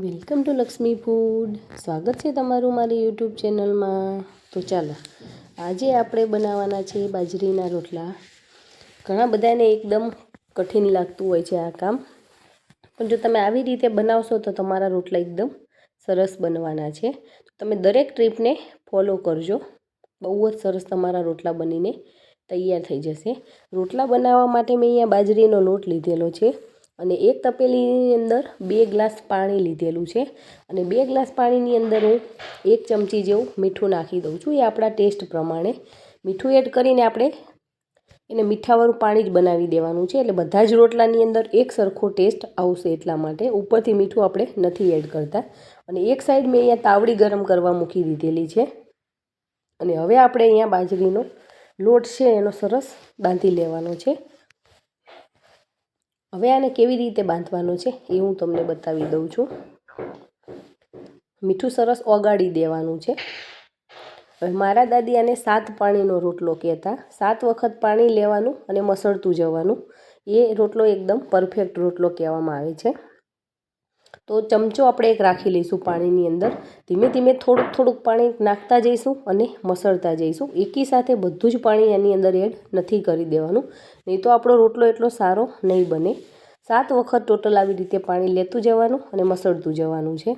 Welcome to Lakshmi food. સ્વાગત છે તમારું મારી યુટ્યુબ ચેનલમાં. તો ચાલો, આજે આપણે બનાવવાના છે બાજરીના રોટલા. ઘણા બધાને એકદમ કઠિન લાગતું હોય છે આ કામ. પણ જો તમે આવી રીતે બનાવશો તો તમારા રોટલા એકદમ સરસ બનવાના છે. તમે દરેક ટ્રીપને ફોલો કરજો. બહુ જ સરસ તમારા રોટલા બનીને તૈયાર થઈ જશે. રોટલા બનાવવા માટે મેં અહીંયા બાજરીનો લોટ લીધેલો છે. અને એક તપેલીની અંદર બે ગ્લાસ પાણી લીધેલું છે. અને બે ગ્લાસ પાણીની અંદર હું એક ચમચી જેવું મીઠું નાખી દઉં છું. એ આપણા ટેસ્ટ પ્રમાણે. મીઠું એડ કરીને આપણે એને મીઠાવાળું પાણી જ બનાવી દેવાનું છે. એટલે બધા જ રોટલાની અંદર એક સરખો ટેસ્ટ આવશે એટલા માટે. ઉપરથી મીઠું આપણે નથી એડ કરતા. અને એક સાઈડ મેં અહીંયા તાવડી ગરમ કરવા મૂકી દીધેલી છે. અને હવે આપણે અહીંયા બાજરીનો લોટ છે, એનો સરસ બાંધી લેવાનો છે. હવે આને કેવી રીતે બાંધવાનું છે એ હું તમને બતાવી દઉં છું. મીઠું સરસ ઓગાળી દેવાનું છે. હવે મારા દાદી આને સાત પાણીનો રોટલો કહેતા. સાત વખત પાણી લેવાનું અને મસળતું જવાનું. એ રોટલો એકદમ પરફેક્ટ રોટલો કહેવામાં આવે છે. તો ચમચો આપણે એક રાખી લઈશું પાણીની અંદર. ધીમે ધીમે થોડુંક થોડુંક પાણી નાખતા જઈશું અને મસળતા જઈશું. એકી સાથે બધું જ પાણી એની અંદર એડ નથી કરી દેવાનું. નહીં તો આપણો રોટલો એટલો સારો નહીં બને. સાત વખત ટોટલ આવી રીતે પાણી લેતું જવાનું અને મસળતું જવાનું છે.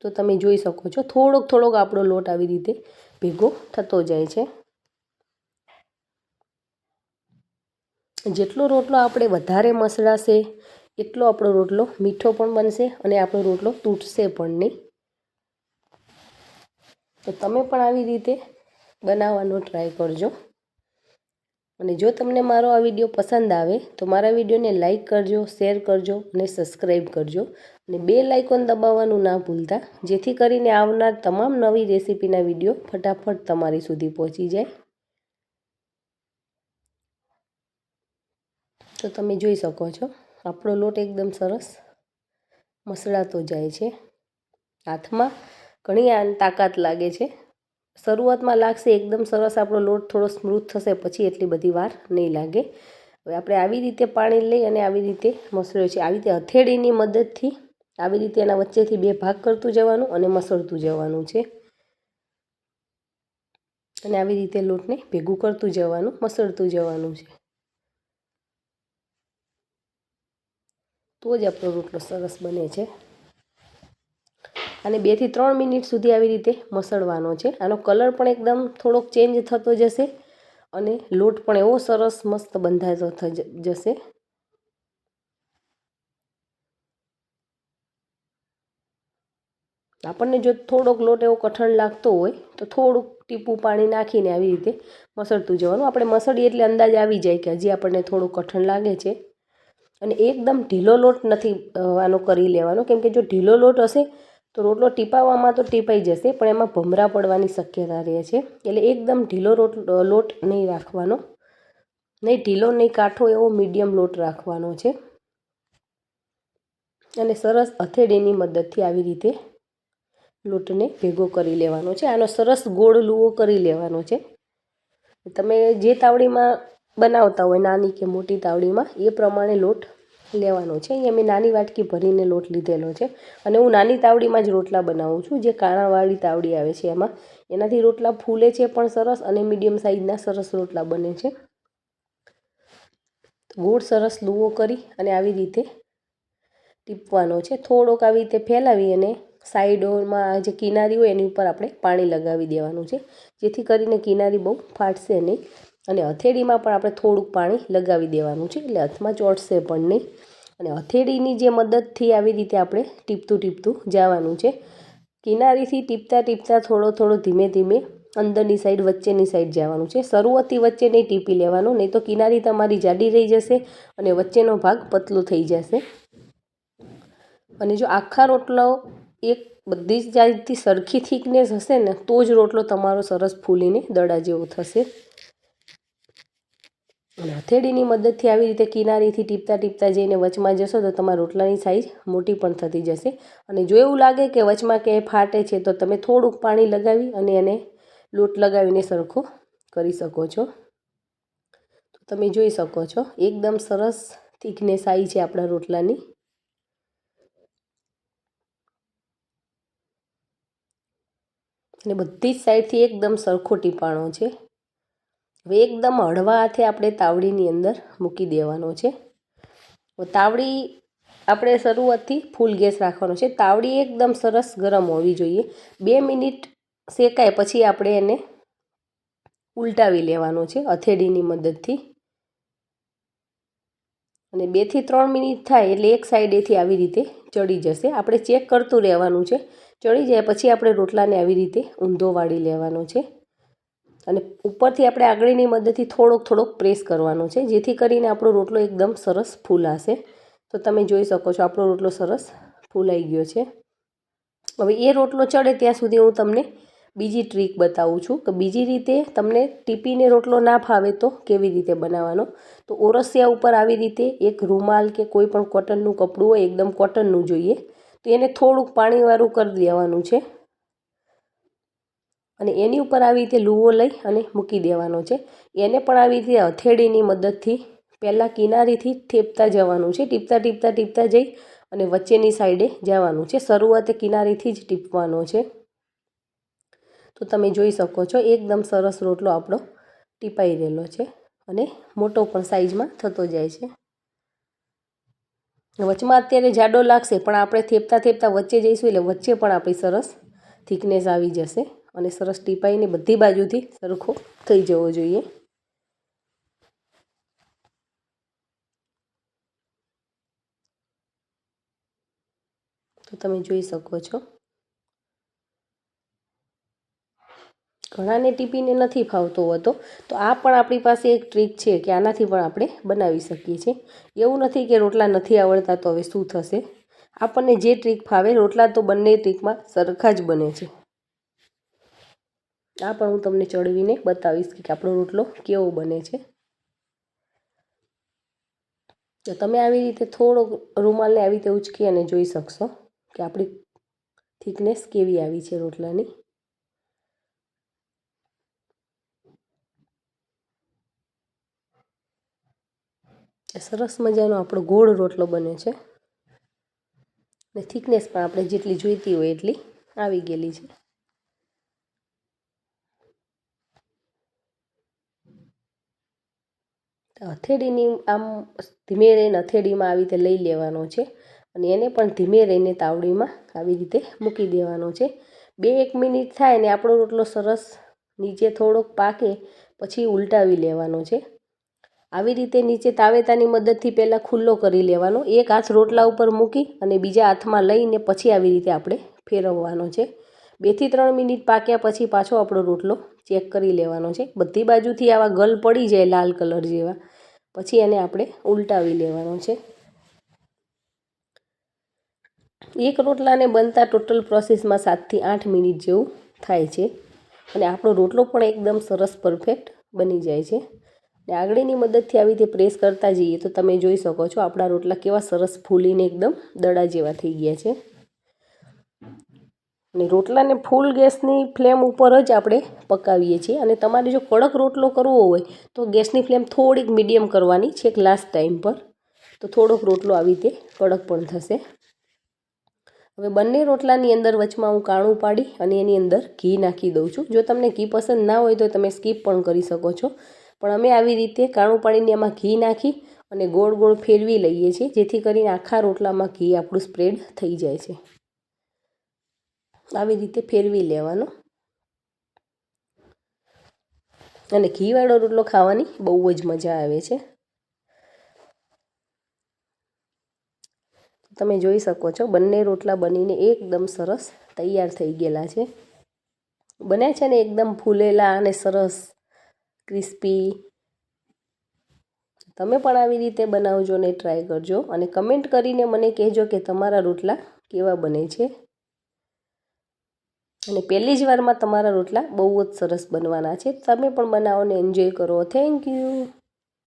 તો તમે જોઈ શકો છો, થોડોક થોડોક આપણો લોટ આવી રીતે ભેગો થતો જાય છે. જેટલો રોટલો આપણે વધારે મસળાશે એટલો આપણો રોટલો મીઠો પણ બનશે અને આપણો રોટલો તૂટશે પણ નહીં. તો તમે પણ આવી રીતે બનાવવાનો ટ્રાય કરજો. અને જો તમને મારો આ વીડિયો પસંદ આવે, તો મારા વિડીયોને લાઇક કરજો શેર કરજો અને સબસ્ક્રાઈબ કરજો. અને બે લાઇકોન દબાવવાનું ના ભૂલતા, જેથી કરીને આવનાર તમામ નવી રેસીપીના વીડિયો ફટાફટ તમારી સુધી પહોંચી જાય. તો તમે જોઈ શકો છો. આપણો લોટ એકદમ સરસ મસળાતો જાય છે. હાથમાં ઘણી તાકાત લાગે છે. શરૂઆતમાં લાગશે એકદમ સરસ આપણો લોટ થોડો સ્મૂથ થશે, પછી એટલી બધી વાર નહીં લાગે. હવે આપણે આવી રીતે પાણી લઈ અને આવી રીતે મસળ્યો છે. આવી રીતે હથેળીની મદદથી આવી રીતે એના વચ્ચેથી બે ભાગ કરતું જવાનું અને મસળતું જવાનું છે. અને આવી રીતે લોટને ભેગું કરતું જવાનું, મસળતું જવાનું છે. તો જ આપણો રોટલો સરસ બને છે. અને બેથી ત્રણ મિનિટ સુધી આવી રીતે મસળવાનો છે. આનો કલર પણ એકદમ થોડોક ચેન્જ થતો જશે અને લોટ પણ એવો સરસ મસ્ત બંધાતો જશે. આપણને જો થોડોક લોટ એવો કઠણ લાગતો હોય તો થોડુંક ટીપું પાણી નાખીને આવી રીતે મસળતું જવાનું. આપણે મસળીએ એટલે અંદાજ આવી જાય કે હજી આપણને થોડું કઠણ લાગે છે. અને એકદમ ઢીલો લોટ નથી આનો કરી લેવાનો. કેમ કે જો ઢીલો લોટ હશે, તો રોટલો ટીપાવવામાં તો ટીપાઈ જશે, પણ એમાં ભમરા પડવાની શક્યતા રહે છે. એટલે એકદમ ઢીલો રોટ લોટ નહીં રાખવાનો. નહીં, ઢીલો નહીં કાઠો એવો મીડિયમ લોટ રાખવાનો છે. અને સરસ હથેળીની મદદથી આવી રીતે લોટને ભેગો કરી લેવાનો છે. આનો સરસ ગોળ લુવો કરી લેવાનો છે. તમે જે તાવડીમાં બનાવતા હોય નાની કે મોટી તાવડીમાં, એ પ્રમાણે લોટ લેવાનો છે. અહીંયા મેં નાની વાટકી ભરીને લોટ લીધેલો છે અને હું નાની તાવડીમાં જ રોટલા બનાવું છું. જે કાણાવાળી તાવડી આવે છે એમાં. એનાથી રોટલા ફૂલે છે પણ સરસ અને મીડિયમ સાઇઝના સરસ રોટલા બને છે. ગોળ સરસ લુવો કરી અને આવી રીતે ટીપવાનો છે. થોડોક આવી રીતે ફેલાવી અને સાઈડોમાં જે કિનારી હોય એની ઉપર આપણે પાણી લગાવી દેવાનું છે. જેથી કરીને કિનારી બહુ ફાટશે નહીં. અને હથેળીમાં પણ આપણે થોડુંક પાણી લગાવી દેવાનું છે, એટલે હાથમાં ચોટશે પણ નહીં. અને હથેળીની જે મદદથી આવી રીતે આપણે ટીપતું ટીપતું જવાનું છે. કિનારીથી ટીપતા ટીપતા થોડો થોડો ધીમે ધીમે અંદરની સાઈડ, વચ્ચેની સાઈડ જવાનું છે. શરૂઆતથી વચ્ચે નહીં ટીપી લેવાનું, નહીં તો કિનારી તમારી જાડી રહી જશે અને વચ્ચેનો ભાગ પતલો થઈ જશે. અને જો આખા રોટલો એક બધી જ જાતથી સરખી થિકનેસ હશે ને, તો જ રોટલો તમારો સરસ ફૂલીને દડા જેવો થશે. અને હથેળીની મદદથી આવી રીતે કિનારીથી ટીપતા ટીપતા જઈને વચમાં જશો તો તમારા રોટલાની સાઈઝ મોટી પણ થતી જશે. અને જો એવું લાગે કે વચમાં કે ફાટે છે તો તમે થોડુંક પાણી લગાવી અને એને લોટ લગાવીને સરખો કરી શકો છો. તો તમે જોઈ શકો છો, એકદમ સરસ થીકને સાઈ છે આપણા રોટલાની. અને બધી જ સાઈડથી એકદમ સરખો ટીપાણો છે. હવે એકદમ હળવા હાથે આપણે તાવડીની અંદર મૂકી દેવાનો છે. તાવડી આપણે શરૂઆતથી ફૂલ ગેસ રાખવાનો છે. તાવડી એકદમ સરસ ગરમ હોવી જોઈએ. બે મિનિટ શેકાય પછી આપણે એને ઉલટાવી લેવાનો છે અથેડીની મદદથી. અને બેથી ત્રણ મિનિટ થાય એટલે એક સાઈડેથી આવી રીતે ચડી જશે. આપણે ચેક કરતું રહેવાનું છે. ચડી જાય પછી આપણે રોટલાને આવી રીતે ઊંધો વાળી લેવાનો છે. અને ઉપરથી આપણે આગળની મદદથી થોડોક થોડોક પ્રેસ કરવાનો છે, જેથી કરીને આપણો રોટલો એકદમ સરસ ફૂલાશે. તો તમે જોઈ શકો છો, આપણો રોટલો સરસ ફૂલાઈ ગયો છે. હવે એ રોટલો ચડે ત્યાં સુધી હું તમને બીજી ટ્રીક બતાવું છું કે બીજી રીતે તમને ટીપીને રોટલો ના ફાવે તો કેવી રીતે બનાવવાનો? તો ઓરસિયા ઉપર આવી રીતે એક રૂમાલ કે કોઈ પણ કોટનનું કપડું હોય, એકદમ કોટનનું જોઈએ, તો એને થોડુંક પાણીવાળું કરી દેવાનું છે. અને એની ઉપર આવી રીતે લૂવો લઈ અને મૂકી દેવાનો છે. એને પણ આવી રીતે હથેળીની મદદથી પહેલાં કિનારીથી ઠેપતા જવાનું છે. ટીપતા ટીપતા ટીપતા જઈ અને વચ્ચેની સાઈડે જવાનું છે. શરૂઆતે કિનારીથી જ ટીપવાનો છે. તો તમે જોઈ શકો છો, એકદમ સરસ રોટલો આપણો ટીપાઈ રહેલો છે અને મોટો પણ સાઈઝમાં થતો જાય છે. વચમાં અત્યારે જાડો લાગશે, પણ આપણે થેપતા થેપતા વચ્ચે જઈશું એટલે વચ્ચે પણ આપણી સરસ થિકનેસ આવી જશે. અને સરસ ટીપાઈને બધી બાજુથી સરખો થઈ જવો જોઈએ. તો તમે જોઈ શકો છો. ઘણાને ટીપીને નથી ફાવતો હોતો, તો આ પણ આપણી પાસે એક ટ્રીક છે કે આનાથી પણ આપણે બનાવી શકીએ છીએ. એવું નથી કે રોટલા નથી આવડતા તો હવે શું થશે? આપણને જે ટ્રીક ફાવે રોટલા તો બંને ટ્રીકમાં સરખા જ બને છે. આ પણ હું તમને ચડવીને બતાવીશ કે આપણો રોટલો કેવો બને છે. તો તમે આવી રીતે થોડોક રૂમાલને આવી રીતે ઉચકી અને જોઈ શકશો કે આપણી થિકનેસ કેવી આવી છે રોટલાની. સરસ મજાનો આપણો ગોળ રોટલો બને છે. ને થિકનેસ પણ આપણે જેટલી જોઈતી હોય એટલી આવી ગયેલી છે. હથેળીની આમ ધીમે રહીને હથેળીમાં આવી રીતે લઈ લેવાનો છે અને એને પણ ધીમે રહીને તાવડીમાં આવી રીતે મૂકી દેવાનો છે. બે એક મિનિટ થાય ને આપણો રોટલો સરસ નીચે થોડોક પાકે પછી ઉલટાવી લેવાનો છે. આવી રીતે નીચે તાવેતાની મદદથી પહેલાં ખુલ્લો કરી લેવાનો. એક હાથ રોટલા ઉપર મૂકી અને બીજા હાથમાં લઈને પછી આવી રીતે આપણે ફેરવવાનો છે. બેથી ત્રણ મિનિટ પાક્યા પછી પાછો આપણો રોટલો ચેક કરી લેવાનો છે. બધી બાજુથી આવા ગલ પડી જાય લાલ કલર જેવા. પછી એને આપણે ઉલટાવી લેવાનો છે. એક રોટલાને બનતા ટોટલ પ્રોસેસમાં સાતથી આઠ મિનિટ જેવું થાય છે. અને આપણો રોટલો પણ એકદમ સરસ પરફેક્ટ બની જાય છે. ને આગળની મદદથી આવી રીતે પ્રેસ કરતા જઈએ તો તમે જોઈ શકો છો આપણા રોટલા કેવા સરસ ફૂલીને એકદમ દડા જેવા થઈ ગયા છે. અને રોટલાને ફૂલ ગેસની ફ્લેમ ઉપર જ આપણે પકાવીએ છીએ. અને તમારે જો કડક રોટલો કરવો હોય, તો ગેસની ફ્લેમ થોડીક મીડિયમ કરવાની છે લાસ્ટ ટાઈમ પર. તો થોડોક રોટલો આવી રીતે કડક પણ થશે. હવે બંને રોટલાની અંદર વચમાં હું કાણું પાડી અને એની અંદર ઘી નાખી દઉં છું. જો તમને ઘી પસંદ ના હોય તો તમે સ્કીપ પણ કરી શકો છો. પણ અમે આવી રીતે કાણું પાડીને એમાં ઘી નાખી અને ગોળ ગોળ ફેરવી લઈએ છીએ, જેથી કરીને આખા રોટલામાં ઘી આપણું સ્પ્રેડ થઈ જાય છે. આવી રીતે ફેરવી લેવાનો. અને ઘીવાળો રોટલો ખાવાની બહુ જ મજા આવે છે. તમે જોઈ શકો છો, બંને રોટલા બનીને એકદમ સરસ તૈયાર થઈ ગયેલા છે. બન્યા છે ને એકદમ ફૂલેલા અને સરસ ક્રિસ્પી. તમે પણ આવી રીતે બનાવજો ને ટ્રાય કરજો અને કમેન્ટ કરીને મને કહેજો કે તમારા રોટલા કેવા બને છે. અને પહેલી જ વારમાં તમારા રોટલા બહુ જ સરસ બનવાના છે. તમે પણ બનાવો ને એન્જોય કરો. Thank you